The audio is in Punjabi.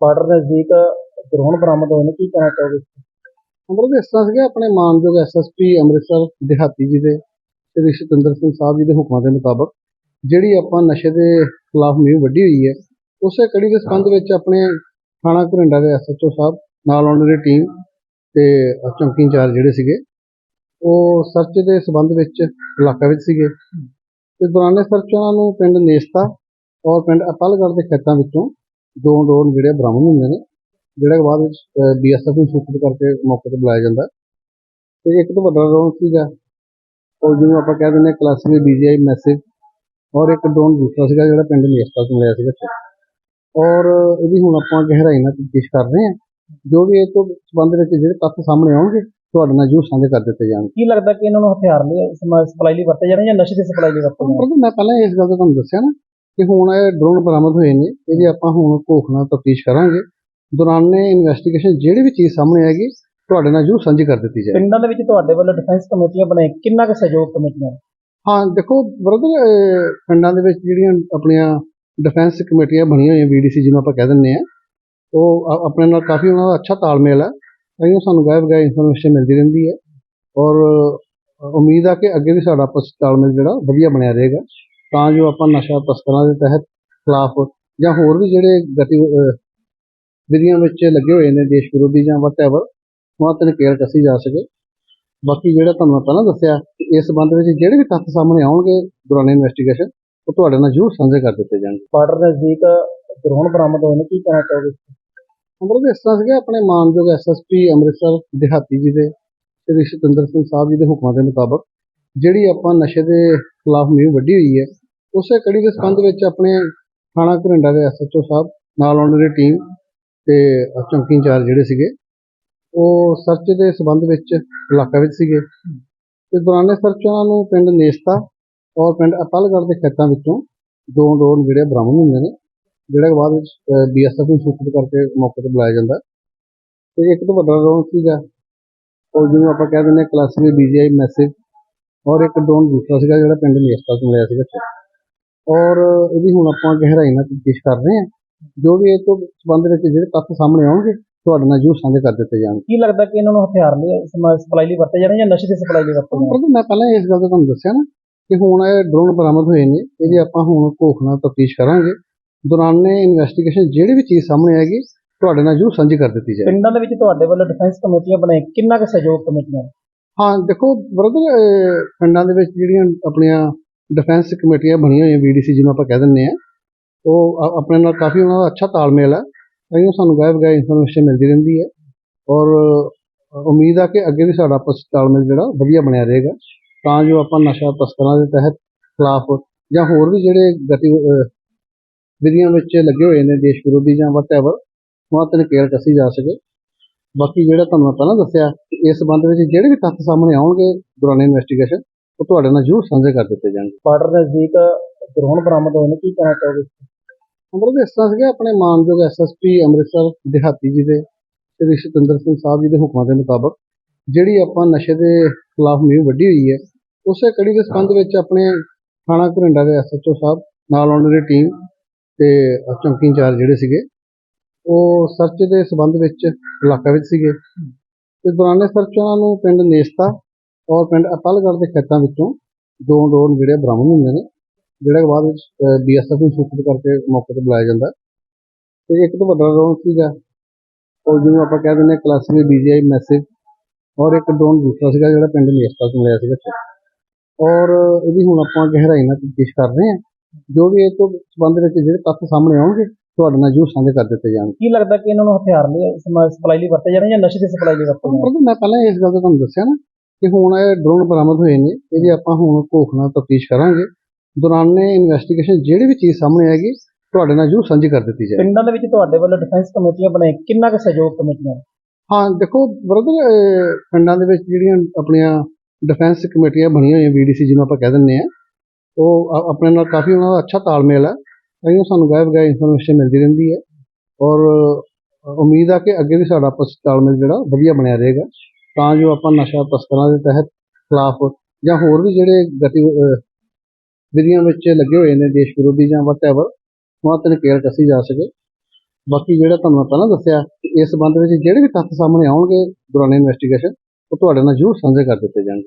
ਬਾਰਡਰ ਨਜ਼ਦੀਕ ਡਰੋਨ ਬਰਾਮਦ ਹੋਏ ਨੇ ਕੀ ਕਹਿਣਾ ਚਾਹੋਗੇ ਅੰਮ੍ਰਿਤ ਇਸ ਤਰ੍ਹਾਂ ਸੀਗਾ ਆਪਣੇ ਮਾਨਯੋਗ ਐਸਐਸਪੀ ਅੰਮ੍ਰਿਤਸਰ ਦਿਹਾਤੀ ਜੀ ਦੇ ਸ਼੍ਰੀ ਸਤਿੰਦਰ ਸਿੰਘ ਸਾਹਿਬ ਜੀ ਦੇ ਹੁਕਮਾਂ ਦੇ ਮੁਤਾਬਕ ਜਿਹੜੀ ਆਪਾਂ ਨਸ਼ੇ ਦੇ ਖਿਲਾਫ ਮੁਹਿੰਮ ਵੱਢੀ ਹੋਈ ਹੈ ਉਸੇ ਕੜੀ ਦੇ ਸੰਬੰਧ ਵਿੱਚ ਆਪਣੇ ਥਾਣਾ ਘਰਿੰਡਾ ਦੇ ਐਸਐਚਓ ਸਾਹਿਬ ਨਾਲ ਉਹਨਾਂ ਦੀ ਟੀਮ ਤੇ ਚੌਂਕੀ ਇੰਚਾਰਜ ਜਿਹੜੇ ਸੀਗੇ ਉਹ ਸਰਚ ਦੇ ਸੰਬੰਧ ਵਿੱਚ ਇਲਾਕਾ ਵਿੱਚ ਸੀਗੇ। ਤੇ ਦੌਰਾਨੇ ਸਰਚ ਉਹਨਾਂ ਨੂੰ ਪਿੰਡ ਨੇਸਤਾ ਔਰ ਪਿੰਡ ਅਪਲਗੜ੍ਹ ਦੇ ਖੇਤਾਂ ਵਿੱਚੋਂ ਦੋ ਡੋਨ ਜਿਹੜੇ ਬਰਾਮਦ ਹੁੰਦੇ ਨੇ ਜਿਹੜਾ ਬਾਅਦ ਵਿੱਚ ਬੀਐਸਐਫ ਨੂੰ ਸੂਚਿਤ ਕਰਕੇ ਮੌਕੇ ਤੇ ਬੁਲਾਇਆ ਜਾਂਦਾ। ਤੇ ਇੱਕ ਤੋਂ ਵੱਡਾ ਡਰੋਨ ਸੀਗਾ ਉਹ ਜਿਹਨੂੰ ਆਪਾਂ ਕਹਿ ਦਿੰਦੇ ਕਲਾਸਿਕ ਬੀਜੀਆਈ ਮੈਸਿਵ ਔਰ ਇੱਕ ਡਰੋਨ ਦੂਸਰਾ ਸੀਗਾ ਜਿਹੜਾ ਪਿੰਡ ਨੇਸਤਾ ਤੋਂ ਮਿਲਿਆ ਸੀਗਾ ਔਰ ਇਹਦੀ ਹੁਣ ਆਪਾਂ ਗਹਿਰਾਈ ਨਾਲ ਤਫਤੀਸ਼ ਕਰ ਰਹੇ ਹਾਂ ਜੋ ਵੀ ਇਹ ਤੋਂ ਸੰਬੰਧ ਵਿੱਚ ਜਿਹੜੇ ਤੱਥ ਸਾਹਮਣੇ ਆਉਣਗੇ ਤੁਹਾਡੇ ਨਾਲ ਜ਼ਰੂਰ ਸਾਂਝੇ ਕਰ ਦਿੱਤੇ ਜਾਣਗੇ। ਕੀ ਲੱਗਦਾ ਕਿ ਇਹਨਾਂ ਨੂੰ ਹਥਿਆਰ ਲਈ ਸਪਲਾਈ ਲਈ ਵਰਤੇ ਜਾਣੇ ਜਾਂ ਨਸ਼ੇ ਦੀ ਸਪਲਾਈ ਲਈ ਵਰਤੇ ਜਾਣੇ? ਮੈਂ ਪਹਿਲਾਂ ਇਸ ਗੱਲ ਦਾ ਤੁਹਾਨੂੰ ਦੱਸਿਆ ਨਾ ਕਿ ਹੁਣ ਇਹ ਡਰੋਨ ਬਰਾਮਦ ਹੋਏ ਨੇ ਇਹਦੀ ਆਪਾਂ ਹੁਣ ਘੋਖ ਨਾਲ ਤਫਤੀਸ਼ ਕਰਾਂਗੇ ਦੌਰਾਨੇ ਇਨਵੈਸਟੀਗੇਸ਼ਨ ਜਿਹੜੀ ਵੀ ਚੀਜ਼ ਸਾਹਮਣੇ ਆਏਗੀ ਤੁਹਾਡੇ ਨਾਲ ਜ਼ਰੂਰ ਸਾਂਝੀ ਕਰ ਦਿੱਤੀ ਜਾਏਗੀ। ਪਿੰਡਾਂ ਦੇ ਵਿੱਚ ਤੁਹਾਡੇ ਵੱਲੋਂ ਡਿਫੈਂਸ ਕਮੇਟੀਆਂ ਬਣਾਈ ਕਿੰਨਾ ਕੁ ਸਹਿਯੋਗ ਕਮੇਟੀਆਂ ਹਾਂ ਦੇਖੋ ਬ੍ਰਦਰ ਪਿੰਡਾਂ ਦੇ ਵਿੱਚ ਜਿਹੜੀਆਂ ਆਪਣੀਆਂ ਡਿਫੈਂਸ ਕਮੇਟੀਆਂ ਬਣੀਆਂ ਹੋਈਆਂ ਬੀਡੀਸੀ ਜਿਹਨੂੰ ਆਪਾਂ ਕਹਿ ਦਿੰਦੇ ਆ ਉਹ ਆਪਣੇ ਨਾਲ ਕਾਫੀ ਉਹਨਾਂ ਦਾ ਅੱਛਾ ਤਾਲਮੇਲ ਹੈ ਤਾਂਹੀਓ ਸਾਨੂੰ ਗਾਇਬ ਗਾਇਬ ਇਨਫੋਰਮੇਸ਼ਨ ਮਿਲਦੀ ਰਹਿੰਦੀ ਹੈ ਔਰ ਉਮੀਦ ਆ ਕਿ ਅੱਗੇ ਵੀ ਸਾਡਾ ਆਪਸ ਤਾਲਮੇਲ ਜਿਹੜਾ ਵਧੀਆ ਬਣਿਆ ਰਹੇਗਾ। ਤਾਂ ਜੋ ਆਪਾਂ ਨਸ਼ਾ ਤਸਕਰਾਂ ਦੇ ਤਹਿਤ ਖਿਲਾਫ ਜਾਂ ਹੋਰ ਵੀ ਜਿਹੜੇ ਗਤੀ ਵਿਧੀਆਂ ਵਿੱਚ ਲੱਗੇ ਹੋਏ ਨੇ ਦੇਸ਼ ਵਿਰੋਧੀ ਜਾਂ ਵਟਐਵਰ ਉਹਨਾਂ ਤੇ ਕੇਅਰ ਕੱਸੀ ਜਾ ਸਕੇ। ਬਾਕੀ ਜਿਹੜਾ ਤੁਹਾਨੂੰ ਮੈਂ ਪਹਿਲਾਂ ਦੱਸਿਆ ਇਸ ਸੰਬੰਧ ਵਿੱਚ ਜਿਹੜੇ ਵੀ ਤੱਥ ਸਾਹਮਣੇ ਆਉਣਗੇ ਦੌਰਾਨ ਇਨਵੈਸਟੀਗੇਸ਼ਨ ਉਹ ਤੁਹਾਡੇ ਨਾਲ ਜ਼ਰੂਰ ਸਾਂਝੇ ਕਰ ਦਿੱਤੇ ਜਾਣਗੇ। ਬਾਰਡਰ ਨਜ਼ਦੀਕ ਡਰੋਨ ਬਰਾਮਦ ਹੋਏ ਨੇ ਕੀ ਕਹਿਣਾ ਚਾਹੋਗੇ? ਅੰਮ੍ਰਿਤ ਇਸ ਤਰ੍ਹਾਂ ਸੀਗਾ ਆਪਣੇ ਮਾਨਯੋਗ ਐਸਐਸਪੀ ਅੰਮ੍ਰਿਤਸਰ ਦਿਹਾਤੀ ਜੀ ਦੇ ਸ਼੍ਰੀ ਸਤਿੰਦਰ ਸਿੰਘ ਸਾਹਿਬ ਜੀ ਦੇ ਹੁਕਮਾਂ ਦੇ ਮੁਤਾਬਕ ਜਿਹੜੀ ਆਪਾਂ ਨਸ਼ੇ ਦੇ ਖਿਲਾਫ ਮੁਹਿੰਮ ਵੱਢੀ ਹੋਈ ਹੈ ਉਸੇ ਕੜੀ ਦੇ ਸੰਬੰਧ ਵਿੱਚ ਆਪਣੇ ਥਾਣਾ ਘਰਿੰਡਾ ਦੇ ਐਸਐਚਓ ਸਾਹਿਬ ਨਾਲ ਉਹਨਾਂ ਦੀ ਟੀਮ ਤੇ ਚੌਂਕੀ ਇੰਚਾਰਜ ਜਿਹੜੇ ਸੀਗੇ ਉਹ ਸਰਚ ਦੇ ਸੰਬੰਧ ਵਿੱਚ ਇਲਾਕਾ ਵਿੱਚ ਸੀਗੇ। ਤੇ ਦੌਰਾਨੇ ਸਰਚ ਉਹਨਾਂ ਨੂੰ ਪਿੰਡ ਨੇਸਤਾ ਔਰ ਪਿੰਡ ਅਪਲਗੜ੍ਹ ਦੇ ਖੇਤਾਂ ਵਿੱਚੋਂ ਦੋ ਡੋਨ ਜਿਹੜੇ ਬਰਾਮਦ ਹੁੰਦੇ ਨੇ ਜਿਹੜਾ ਬਾਅਦ ਵਿੱਚ ਬੀਐਸਐਫ ਨੂੰ ਸੂਚਿਤ ਕਰਕੇ ਮੌਕੇ ਤੇ ਬੁਲਾਇਆ ਜਾਂਦਾ। ਤੇ ਇੱਕ ਤੋਂ ਵੱਡਾ ਡਰੋਨ ਸੀਗਾ ਉਹ ਜਿਹਨੂੰ ਆਪਾਂ ਕਹਿ ਦਿੰਦੇ ਕਲਾਸਿਕ ਬੀਜੀਆਈ ਮੈਸਿਵ ਔਰ ਇੱਕ ਡਰੋਨ ਦੂਸਰਾ ਸੀਗਾ ਜਿਹੜਾ ਪਿੰਡ ਨੇਸਤਾ ਤੋਂ ਮਿਲਿਆ ਸੀਗਾ। ਔਰ ਇਹਦੀ ਹੁਣ ਆਪਾਂ ਗਹਿਰਾਈ ਨਾਲ ਤਫਤੀਸ਼ ਕਰ ਰਹੇ ਹਾਂ। ਜੋ ਵੀ ਇਹ ਤੋਂ ਸੰਬੰਧ ਵਿੱਚ ਜਿਹੜੇ ਤੱਥ ਸਾਹਮਣੇ ਆਉਣਗੇ ਤੁਹਾਡੇ ਨਾਲ ਜ਼ਰੂਰ ਸਾਂਝੇ ਕਰ ਦਿੱਤੇ ਜਾਣਗੇ। ਕੀ ਲੱਗਦਾ ਕਿ ਇਹਨਾਂ ਨੂੰ ਹਥਿਆਰ ਲਈ ਸਪਲਾਈ ਲਈ ਵਰਤੇ ਜਾਣੇ ਜਾਂ ਨਸ਼ੇ ਦੀ ਸਪਲਾਈ ਲਈ ਵਰਤੇ ਜਾਣੇ ਮੈਂ ਪਹਿਲਾਂ ਇਸ ਗੱਲ ਦਾ ਤੁਹਾਨੂੰ ਦੱਸਿਆ ਨਾ ਕਿ ਹੁਣ ਇਹ ਡਰੋਨ ਬਰਾਮਦ ਹੋਏ ਨੇ ਇਹਦੀ ਆਪਾਂ ਹੁਣ ਘੋਖ ਨਾਲ ਤਫਤੀਸ਼ ਕਰਾਂਗੇ। ਦੌਰਾਨੇ ਇਨਵੈਸਟੀਗੇਸ਼ਨ ਜਿਹੜੀ ਵੀ ਚੀਜ਼ ਸਾਹਮਣੇ ਆਏਗੀ ਤੁਹਾਡੇ ਨਾਲ ਜ਼ਰੂਰ ਸਾਂਝੀ ਕਰ ਦਿੱਤੀ ਜਾਏਗੀ। ਪਿੰਡਾਂ ਦੇ ਵਿੱਚ ਤੁਹਾਡੇ ਵੱਲੋਂ ਡਿਫੈਂਸ ਕਮੇਟੀਆਂ ਬਣਾਈ ਕਿੰਨਾ ਕੁ ਸਹਿਯੋਗ ਕਮੇਟੀਆਂ ਹਾਂ ਦੇਖੋ ਬ੍ਰਦਰ ਪਿੰਡਾਂ ਦੇ ਵਿੱਚ ਜਿਹੜੀਆਂ ਆਪਣੀਆਂ ਡਿਫੈਂਸ ਕਮੇਟੀਆਂ ਬਣੀਆਂ ਹੋਈਆਂ ਬੀਡੀਸੀ ਜਿਹਨੂੰ ਆਪਾਂ ਕਹਿ ਦਿੰਦੇ ਆ ਉਹ ਆ- ਆਪਣੇ ਨਾਲ ਕਾਫੀ ਉਹਨਾਂ ਦਾ ਅੱਛਾ ਤਾਲਮੇਲ ਹੈ। ਤਾਂਹੀਓ ਸਾਨੂੰ ਗਾਇਬ ਗਾਇਬ ਇਨਫੋਰਮੇਸ਼ਨ ਮਿਲਦੀ ਰਹਿੰਦੀ ਹੈ। ਔਰ ਅ, ਉਮੀਦ ਆ ਕਿ ਅੱਗੇ ਵੀ ਸਾਡਾ ਆਪਸ 'ਚ ਤਾਲਮੇਲ ਜਿਹੜਾ ਵਧੀਆ ਬਣਿਆ ਰਹੇਗਾ। ਤਾਂ ਜੋ ਆਪਾਂ ਨਸ਼ਾ ਤਸਕਰਾਂ ਦੇ ਤਹਿਤ ਖਿਲਾਫ ਜਾਂ ਹੋਰ ਵੀ ਜਿਹੜੇ ਗਤੀ ਅ, ਵਿਧੀਆਂ ਵਿੱਚ ਲੱਗੇ ਹੋਏ ਨੇ ਦੇਸ਼ ਵਿਰੋਧੀ ਜਾਂ ਵਟਐਵਰ ਉਹਨਾਂ ਤੇ ਕੇਅਰ ਕੱਸੀ ਜਾ ਸਕੇ। ਬਾਕੀ ਜਿਹੜਾ ਤੁਹਾਨੂੰ ਮੈਂ ਪਹਿਲਾਂ ਦੱਸਿਆ ਕਿ ਇਸ ਸੰਬੰਧ ਵਿੱਚ ਜਿਹੜੇ ਵੀ ਤੱਥ ਸਾਹਮਣੇ ਆਉਣਗੇ ਦੌਰਾਨ ਇਨਵੈਸਟੀਗੇਸ਼ਨ ਉਹ ਤੁਹਾਡੇ ਨਾਲ ਜ਼ਰੂਰ ਸਾਂਝੇ ਕਰ ਦਿੱਤੇ ਜਾਣਗੇ। ਬਾਰਡਰ ਨਜ਼ਦੀਕ ਡਰੋਨ ਬਰਾਮਦ ਹੋਏ ਨੇ ਕੀ ਕਹਿਣਾ ਚਾਹੋਗੇ? ਅੰਮ੍ਰਿਤ ਇਸ ਤਰ੍ਹਾਂ ਸੀਗਾ ਆਪਣੇ ਮਾਨਯੋਗ ਐਸਐਸਪੀ ਅੰਮ੍ਰਿਤਸਰ ਦਿਹਾਤੀ ਜੀ ਦੇ ਸ਼੍ਰੀ ਸਤਿੰਦਰ ਸਿੰਘ ਸਾਹਿਬ ਜੀ ਦੇ ਹੁਕਮਾਂ ਦੇ ਮੁਤਾਬਕ ਜਿਹੜੀ ਆਪਾਂ ਨਸ਼ੇ ਦੇ ਖਿਲਾਫ ਮੁਹਿੰਮ ਵੱਢੀ ਹੋਈ ਹੈ ਉਸੇ ਕੜੀ ਦੇ ਸੰਬੰਧ ਵਿੱਚ ਆਪਣੇ ਥਾਣਾ ਘਰਿੰਡਾ ਦੇ ਐਸਐਚਓ ਸਾਹਿਬ ਨਾਲ ਉਹਨਾਂ ਦੀ ਟੀਮ ਤੇ ਚੌਂਕੀ ਇੰਚਾਰਜ ਜਿਹੜੇ ਸੀਗੇ ਉਹ ਸਰਚ ਦੇ ਸੰਬੰਧ ਵਿੱਚ ਇਲਾਕਾ ਵਿੱਚ ਸੀਗੇ। ਤੇ ਦੌਰਾਨੇ ਸਰਚ ਉਹਨਾਂ ਨੂੰ ਪਿੰਡ ਨੇਸਤਾ ਔਰ ਪਿੰਡ ਅਪਲਗੜ੍ਹ ਦੇ ਖੇਤਾਂ ਵਿੱਚੋਂ ਦੋ ਡੋਨ ਜਿਹੜੇ ਬਰਾਮਦ ਹੁੰਦੇ ਨੇ ਜਿਹੜਾ ਬਾਅਦ ਵਿੱਚ ਬੀਐਸਐਫ ਨੂੰ ਸੂਚਿਤ ਕਰਕੇ ਮੌਕੇ ਤੇ ਬੁਲਾਇਆ ਜਾਂਦਾ। ਤੇ ਇੱਕ ਤੋਂ ਵੱਡਾ ਡਰੋਨ ਸੀਗਾ। ਉਹ ਜਿਹਨੂੰ ਆਪਾਂ ਕਹਿ ਦਿੰਦੇ ਕਲਾਸਿਕ ਬੀਜੀਆਈ ਮੈਸਿਵ ਔਰ ਇੱਕ ਡਰੋਨ ਦੂਸਰਾ ਸੀਗਾ ਜਿਹੜਾ ਪਿੰਡ ਨੇਸਤਾ ਤੋਂ ਮਿਲਿਆ ਸੀਗਾ ਔਰ ਇਹਦੀ ਹੁਣ ਆਪਾਂ ਗਹਿਰਾਈ ਨਾਲ ਤਫਤੀਸ਼ ਕਰ ਰਹੇ ਹਾਂ। ਜੋ ਵੀ ਇਹ ਤੋਂ ਸੰਬੰਧ ਵਿੱਚ ਜਿਹੜੇ ਤੱਥ ਸਾਹਮਣੇ ਆਉਣਗੇ ਤੁਹਾਡੇ ਨਾਲ ਜ਼ਰੂਰ ਸਾਂਝੇ ਕਰ ਦਿੱਤੇ ਜਾਣਗੇ। ਕੀ ਲੱਗਦਾ ਕਿ ਇਹਨਾਂ ਨੂੰ ਹਥਿਆਰ ਲਈ ਸਪਲਾਈ ਲਈ ਵਰਤੇ ਜਾਣੇ ਜਾਂ ਨਸ਼ੇ ਦੀ ਸਪਲਾਈ ਲਈ ਵਰਤੇ ਪਰ ਮੈਂ ਪਹਿਲਾਂ ਇਸ ਗੱਲ ਦਾ ਤੁਹਾਨੂੰ ਦੱਸਿਆ ਨਾ ਕਿ ਹੁਣ ਇਹ ਡਰੋਨ ਬਰਾਮਦ ਹੋਏ ਨੇ ਇਹਦੀ ਆਪਾਂ ਹੁਣ ਘੋਖ ਨਾਲ ਤਫਤੀਸ਼ ਕਰਾਂਗੇ। ਦੌਰਾਨੇ ਇਨਵੈਸਟੀਗੇਸ਼ਨ ਜਿਹੜੀ ਵੀ ਚੀਜ਼ ਸਾਹਮਣੇ ਆਏਗੀ ਤੁਹਾਡੇ ਨਾਲ ਜ਼ਰੂਰ ਸਾਂਝੀ ਕਰ ਦਿੱਤੀ ਜਾਏਗੀ। ਪਿੰਡਾਂ ਦੇ ਵਿੱਚ ਤੁਹਾਡੇ ਵੱਲੋਂ ਡਿਫੈਂਸ ਕਮੇਟੀਆਂ ਬਣਾਈ ਕਿੰਨਾ ਕੁ ਸਹਿਯੋਗ ਕਮੇਟੀਆਂ ਹਾਂ ਦੇਖੋ ਬ੍ਰਦਰ ਪਿੰਡਾਂ ਦੇ ਵਿੱਚ ਜਿਹੜੀਆਂ ਆਪਣੀਆਂ ਡਿਫੈਂਸ ਕਮੇਟੀਆਂ ਬਣੀਆਂ ਹੋਈਆਂ ਬੀਡੀਸੀ ਜਿਹਨੂੰ ਆਪਾਂ ਕਹਿ ਦਿੰਦੇ ਆ ਉਹ ਆ- ਆਪਣੇ ਨਾਲ ਕਾਫੀ ਉਹਨਾਂ ਦਾ ਅੱਛਾ ਤਾਲਮੇਲ ਹੈ। ਤਾਂਹੀਓ ਸਾਨੂੰ ਗਾਇਬ ਗਾਇਬ ਇਨਫੋਰਮੇਸ਼ਨ ਮਿਲਦੀ ਰਹਿੰਦੀ ਹੈ। ਔਰ ਉਮੀਦ ਆ ਕਿ ਅੱਗੇ ਵੀ ਸਾਡਾ ਆਪਸ 'ਚ ਤਾਲਮੇਲ ਜਿਹੜਾ ਵਧੀਆ ਬਣਿਆ ਰਹੇਗਾ। ਤਾਂ ਜੋ ਆਪਾਂ ਨਸ਼ਾ ਤਸਕਰਾਂ ਦੇ ਤਹਿਤ ਖਿਲਾਫ ਜਾਂ ਹੋਰ ਵੀ ਜਿਹੜੇ ਗਤੀ ਵਿਧੀਆਂ ਵਿੱਚ ਲੱਗੇ ਹੋਏ ਨੇ ਦੇਸ਼ ਵਿਰੋਧੀ ਜਾਂ ਵਟਐਵਰ ਉਹਨਾਂ ਤੇ ਕੇਅਰ ਕੱਸੀ ਜਾ ਸਕੇ। ਬਾਕੀ ਜਿਹੜਾ ਤੁਹਾਨੂੰ ਪਹਿਲਾਂ ਦੱਸਿਆ ਕਿ ਇਸ ਸੰਬੰਧ ਵਿੱਚ ਜਿਹੜੇ ਵੀ ਤੱਥ ਸਾਹਮਣੇ ਆਉਣਗੇ ਦੌਰਾਨ ਇਨਵੈਸਟੀਗੇਸ਼ਨ ਉਹ ਤੁਹਾਡੇ ਨਾਲ ਜ਼ਰੂਰ ਸਾਂਝੇ ਕਰ ਦਿੱਤੇ ਜਾਣਗੇ।